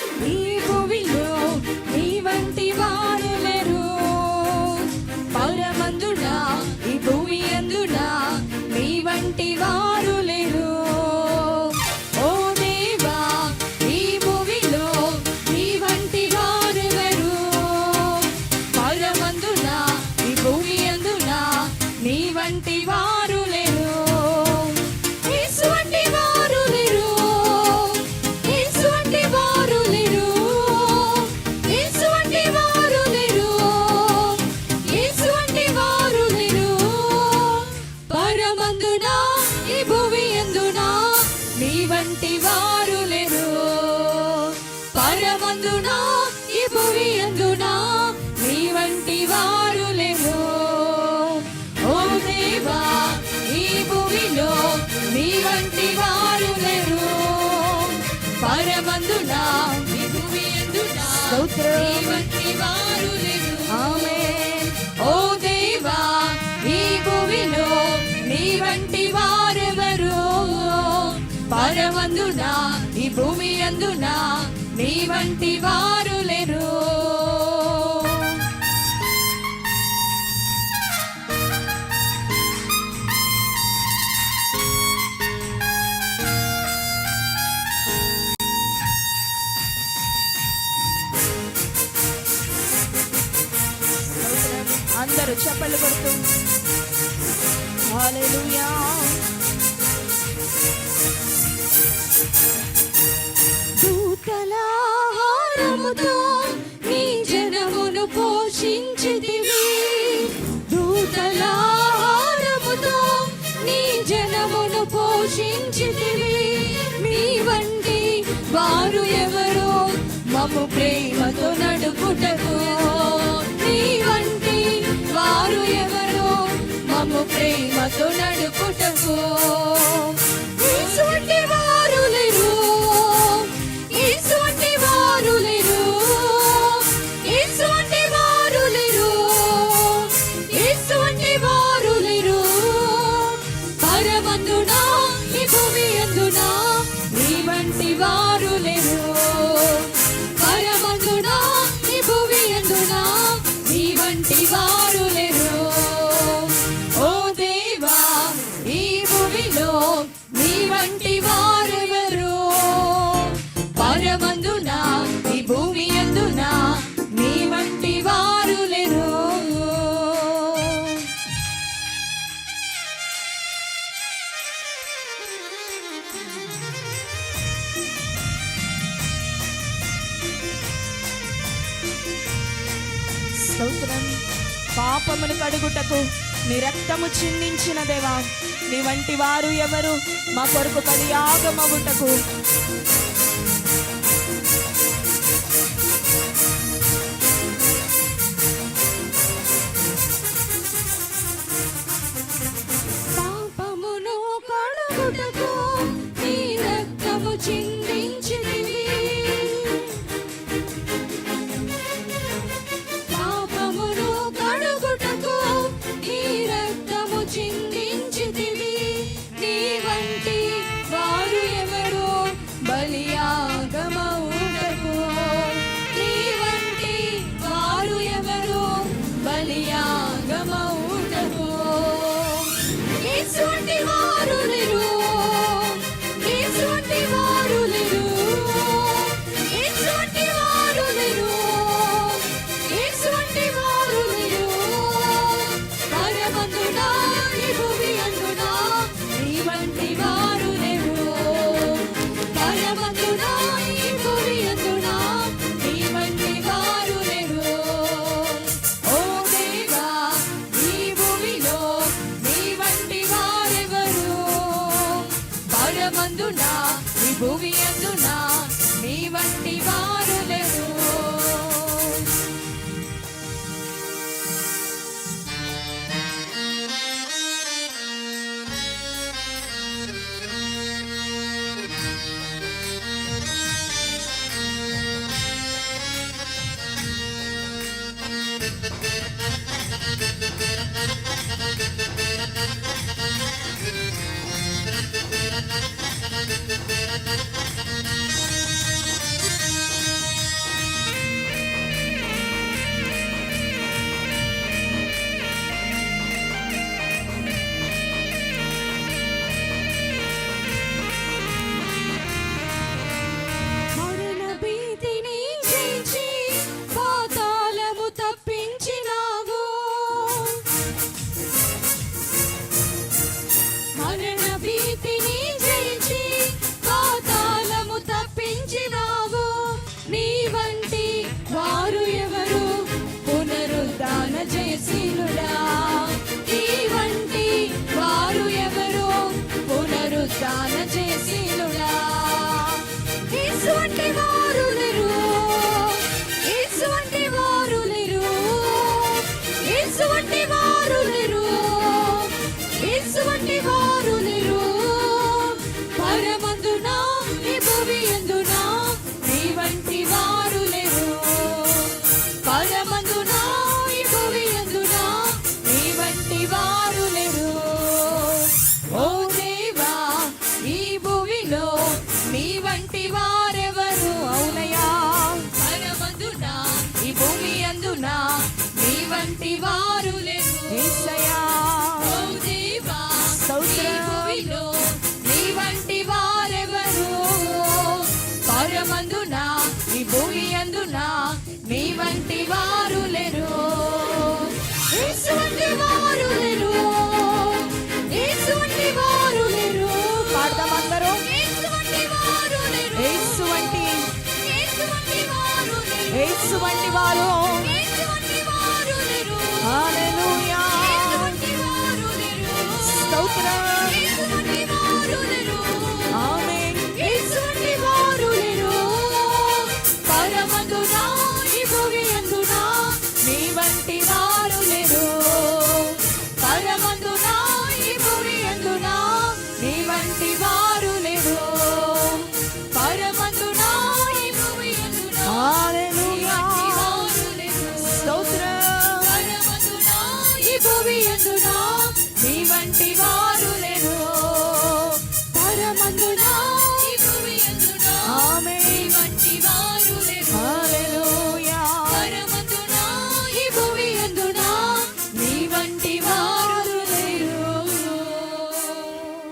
We పరమందునా ఈ భూమి అందునా నీ వంటి వారు లేవు ఓ దేవా ఈ భూమిలో నీ వంటి వారు లేరు పరమందునా? ఈ భూమి ఎందునా? నీ వంటి వారు లేరు ఆమె ఓ దేవా ఈ భూమిలో వంటి వారు లేరు. అందరూ చెప్పలు కొడుతూ. హాలెలుయా దూతలా బలముతో నీ జనమును పోషించితివి. దూతలాహారముతో నీ జనమును పోషించితివి. మీ వంటి వారు ఎవరో మము ప్రేమతో నడుపుటకు స్తోత్రం పాపమును కడుగుటకు నీ రక్తము చిందించిన దేవా నీ వంటి వారు ఎవరు? మా కొరకు పరియాగమగుటకు వంటి వారు